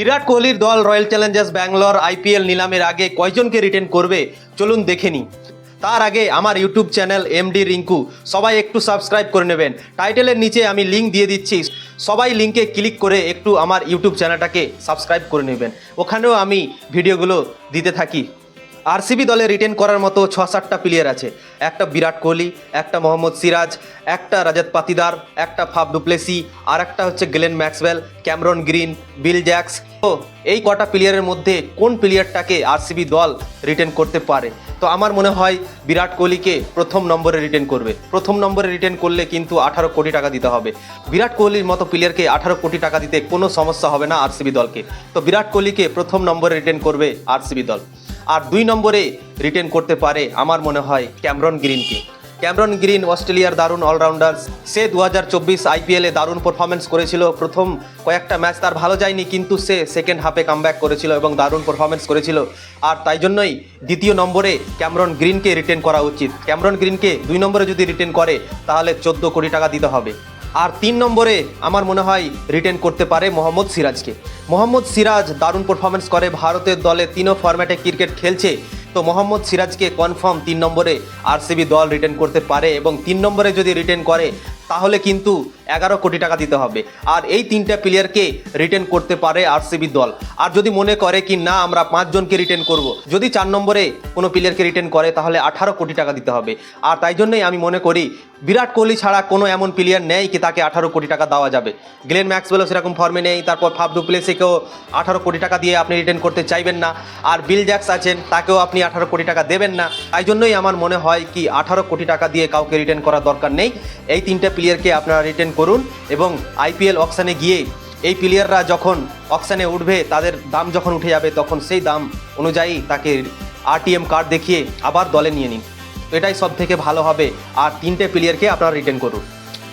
বিরাট কোহলির দল royal Challengers Bangalore IPL নিলামের আগে কয়জনকে রিটেন করবে, চলুন দেখে নিই। তার আগে আমার ইউটিউব চ্যানেল এমডি রিঙ্কু, সবাই একটু সাবস্ক্রাইব করে নেবেন। টাইটেলের নিচে আমি লিঙ্ক দিয়ে দিচ্ছি। সবাই লিঙ্কে ক্লিক করে একটু আমার ইউটিউব চ্যানেলটাকে সাবস্ক্রাইব করে নেবেন। ওখানেও আমি ভিডিওগুলো দিতে থাকি। আরসিবি দলে রিটেন করার মতো ছ, সাতটা প্লেয়ার আছে। একটা বিরাট কোহলি, একটা মোহাম্মদ সিরাজ, একটা রাজাত পাতিদার, একটা ফাব ডুপ্লেসি, আর একটা হচ্ছে Glenn Maxwell, Cameron Green, Will Jacks. তো এই কটা প্লেয়ারের মধ্যে কোন প্লেয়ারটাকে আরসিবি দল রিটেন করতে পারে? তো আমার মনে হয় বিরাট কোহলিকে প্রথম নম্বরে রিটেন করবে। প্রথম নম্বরে রিটেন করলে কিন্তু আঠারো কোটি টাকা দিতে হবে। বিরাট কোহলির মতো প্লেয়ারকে আঠারো কোটি টাকা দিতে কোনো সমস্যা হবে না আরসিবি দলকে। তো বিরাট কোহলিকে প্রথম নম্বরে রিটেন করবে আরসিবি দল। আর দুই নম্বরে রিটেন করতে পারে আমার মনে হয় ক্যামরন গ্রিনকে। ক্যামরন গ্রিন, অস্ট্রেলিয়ার দারুণ অলরাউন্ডার সে দু হাজার চব্বিশ আইপিএলে দারুণ পারফরমেন্স করেছিল। প্রথম কয়েকটা ম্যাচ তার ভালো যায়নি, কিন্তু সে সেকেন্ড হাফে কামব্যাক করেছিল এবং দারুণ পারফরমেন্স করেছিল। আর তাই জন্যই দ্বিতীয় নম্বরে ক্যামরন গ্রিনকে রিটেন করা উচিত। ক্যামরন গ্রিনকে দুই নম্বরে যদি রিটেন করে, তাহলে চোদ্দ কোটি টাকা দিতে হবে। আর তিন নম্বরে আমার মনে হয় রিটেন করতে পারে মোহাম্মদ সিরাজকে। মোহাম্মদ সিরাজ দারুণ পারফরমেন্স করে, ভারতের দলে তিনও ফরম্যাটে ক্রিকেট খেলছে। তো মোহাম্মদ সিরাজকে কনফার্ম তিন নম্বরে আরসিবি দল রিটেন করতে পারে এবং তিন নম্বরে যদি রিটেন করে, তাহলে কিন্তু এগারো কোটি টাকা দিতে হবে। আর এই তিনটা প্লেয়ারকে রিটেন করতে পারে আরসিবি দল। আর যদি মনে করে কি না, আমরা পাঁচজনকে রিটেন করব। যদি চার নম্বরে কোনো প্লেয়ারকে রিটেন করে, তাহলে আঠারো কোটি টাকা দিতে হবে। আর তাই জন্যই আমি মনে করি বিরাট কোহলি ছাড়া কোনো এমন প্লেয়ার নেই কি তাকে আঠারো কোটি টাকা দেওয়া যাবে। গ্লেন ম্যাক্সওয়েলও সেরকম ফর্মে নেই, তারপর ফাব ডুপ্লেসিকেও আঠারো কোটি টাকা দিয়ে আপনি রিটার্ন করতে চাইবেন না। আর বিল জ্যাক্স আছেন, তাকেও আপনি আঠারো কোটি টাকা দেবেন না। তাই জন্যই আমার মনে হয় কি আঠারো কোটি টাকা দিয়ে কাউকে রিটার্ন করার দরকার নেই। এই তিনটে প্লেয়ারকে আপনারা রিটার্ন করুন এবং আইপিএল অকশানে গিয়ে এই প্লেয়াররা যখন অকশানে উঠবে, তাদের দাম যখন উঠে যাবে, তখন সেই দাম অনুযায়ী তাকে আরটিএম কার্ড দেখিয়ে আবার দলে নিয়ে নিন। এটাই সব থেকে ভালো হবে। আর তিনটে প্লেয়ারকে আপনারা রিটেন করুন।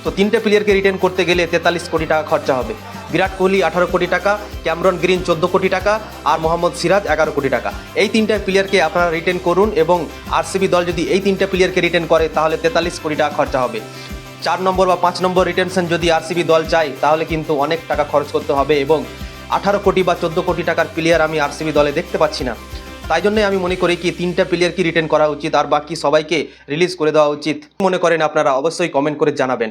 তো তিনটে প্লেয়ারকে রিটেন করতে গেলে তেতাল্লিশ কোটি টাকা খরচা হবে। বিরাট কোহলি আঠারো কোটি টাকা, ক্যামরন গ্রিন চোদ্দ কোটি টাকা, আর মোহাম্মদ সিরাজ এগারো কোটি টাকা। এই তিনটা প্লেয়ারকে আপনারা রিটেন করুন এবং আরসিবি দল যদি এই তিনটা প্লেয়ারকে রিটেন করে, তাহলে তেতাল্লিশ কোটি টাকা খরচা হবে। চার নম্বর বা পাঁচ নম্বর রিটেনশন যদি আরসিবি দল চায়, তাহলে কিন্তু অনেক টাকা খরচ করতে হবে এবং আঠারো কোটি বা চোদ্দ কোটি টাকার প্লেয়ার আমি আরসিবি দলে দেখতে পাচ্ছি না। তাই জন্যই আমি মনে করি কি তিনটা প্লেয়ারকে রিটেন করা উচিত আর বাকি সবাইকে রিলিজ করে দেওয়া উচিত। মনে করেন আপনারা? অবশ্যই কমেন্ট করে জানাবেন।